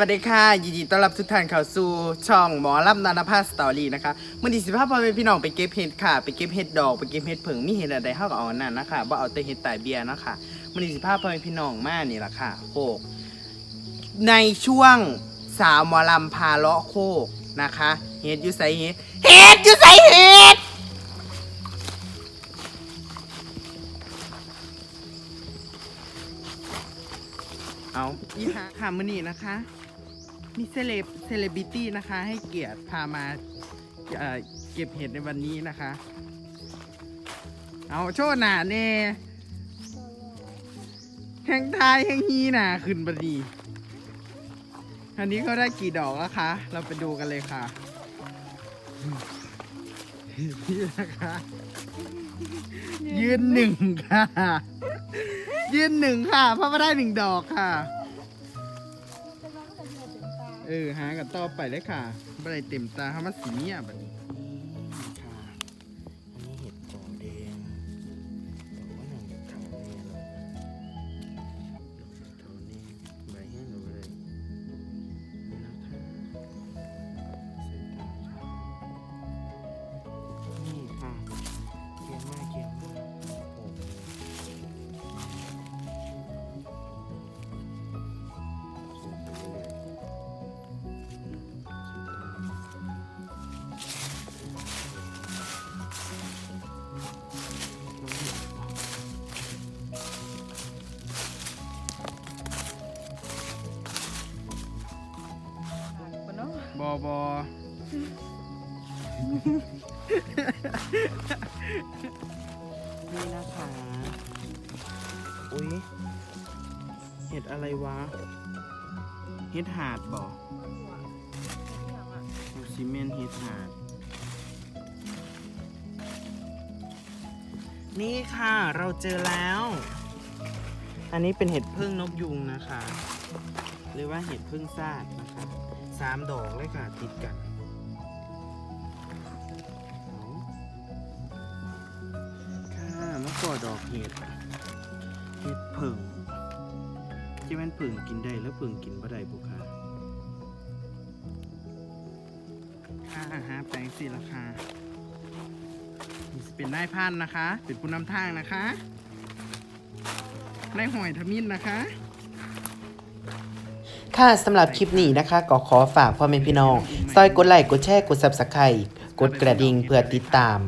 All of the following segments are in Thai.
วัสดีค่ะ ยินดีต้อนรับทุกท่านเข้าสู่ช่องหมอลำนานาภาสตอรี่นะคะมื่อดีสิภาพพ่อแม่พี่น้องไปเก็บเห็ดค่ะ ไปเก็บเห็ดดอกไปเก็บเห็ดเผิงมีเห็ดอะไรเท่ากับเอาอันนั้นนะคะว่าเอาแต่เห็ดตายเบียร์นะคะมื่อดีสิภาพพ่อแม่พี่น้องมากนี่แหละค่ะโคกในช่วงสาวหมอลำพาเลาะโคกนะคะเห็ดยู่ใสเห็ดเห็ดยู่ใสเห็ดเอาอีฮะค่ะมือนี้นะคะ มีเซเลบเซเลบิตี้นะคะ ให้เกียรติพามาเอ่อเก็บเห็ดในวันนี้นะคะ เอาโชว์หนาเน่แห่งทายแห่งฮีหนาขึ้นบดีอันนี้เขาได้กี่ดอกแล้วคะ เราไปดูกันเลยค่ะ นี่นะคะ ยืนหนึ่งค่ะ ยืนหนึ่งค่ะ เพราะว่าได้หนึ่งดอกค่ะ เออหากันต่อไปเลยค่ะบ่ได้เต็มตาทำมาสีเงียบแบบนี้ บอบอนี่นะคะอุ๊ยเห็ดอะไรวะ เห็ดหาดบอกซีเมนเห็ดหาด นี่ค่ะเราเจอแล้ว อันนี้เป็นเห็ดพึ่งนกยุงนะคะ หรือว่าเห็ดพึ่งซาดนะคะสามดอกเลยค่ะติดกันค่ะมะกอดอกเห็ดเห็ดผึ่งที่มันผึ่งกินได้แล้วผึ่งกินบ่ได้บุค่ะค่ะฮะแปลงสีราคามีสเป็นนายพันนะคะ เป็นผู้นำทางนะคะนายหอยทมิ้นนะคะ ค่ะสำหรับคลิปนี้นะคะ ก็ขอฝากพ่อแม่พี่น้อง ซอยกดไลค์กดแชร์กด Subscribe กดกระดิ่งเพื่อติดตาม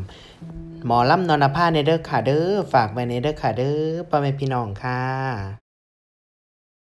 หมอลำนอนภาในเด้อค่ะเด้อฝากไว้ในเด้อค่ะเด้อพ่อแม่พี่น้องค่ะ